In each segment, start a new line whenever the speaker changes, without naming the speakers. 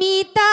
มีตา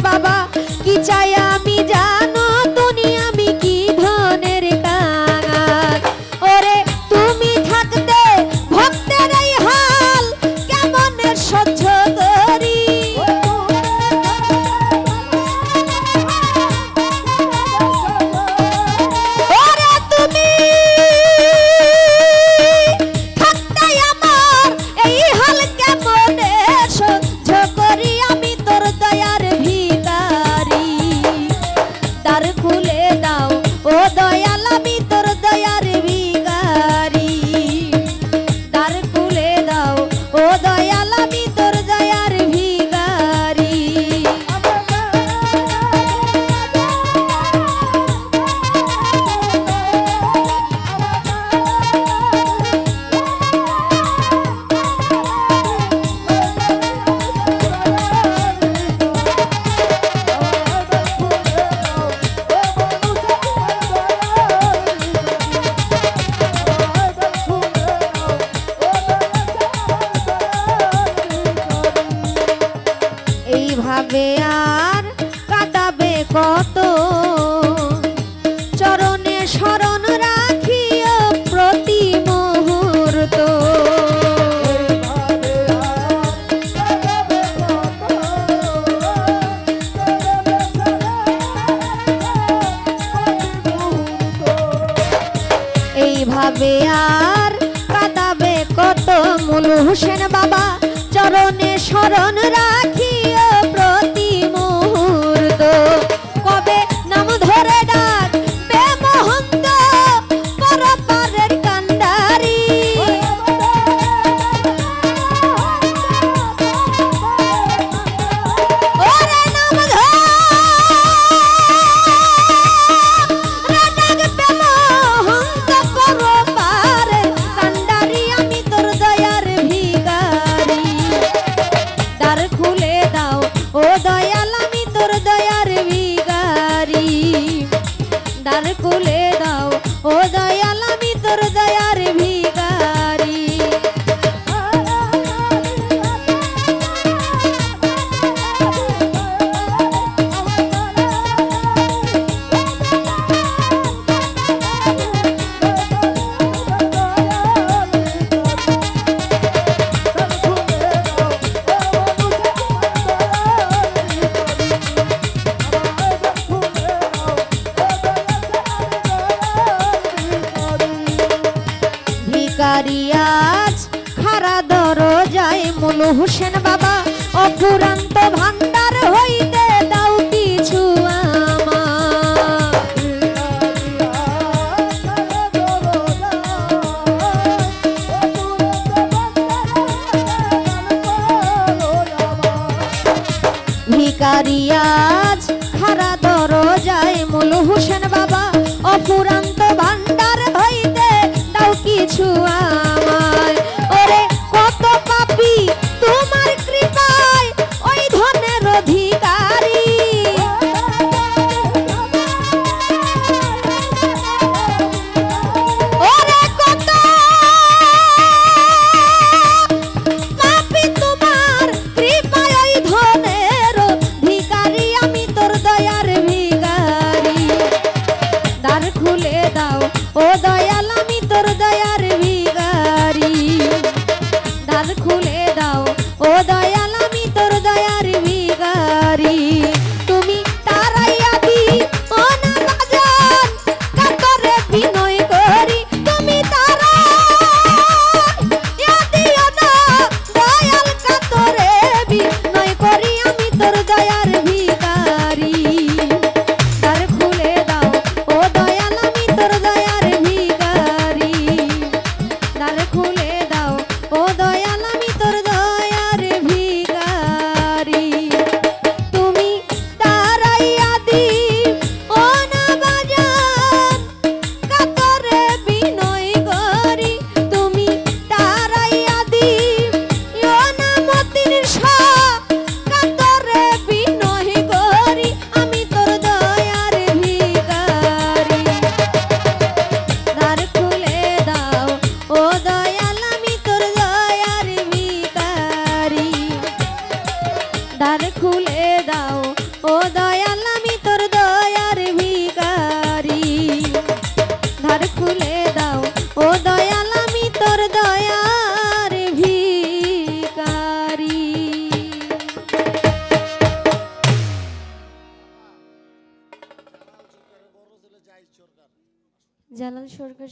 বাবা? হাসাবে আর কাঁদাবে কত? চরণে শরণ রাখিও প্রতি মুহূর্ত। এইভাবে আর কাঁদাবে কত? মুলু হোসেন বাবা চরণে শরণ রাখি হোসেন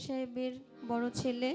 সাহেবের বড় ছেলে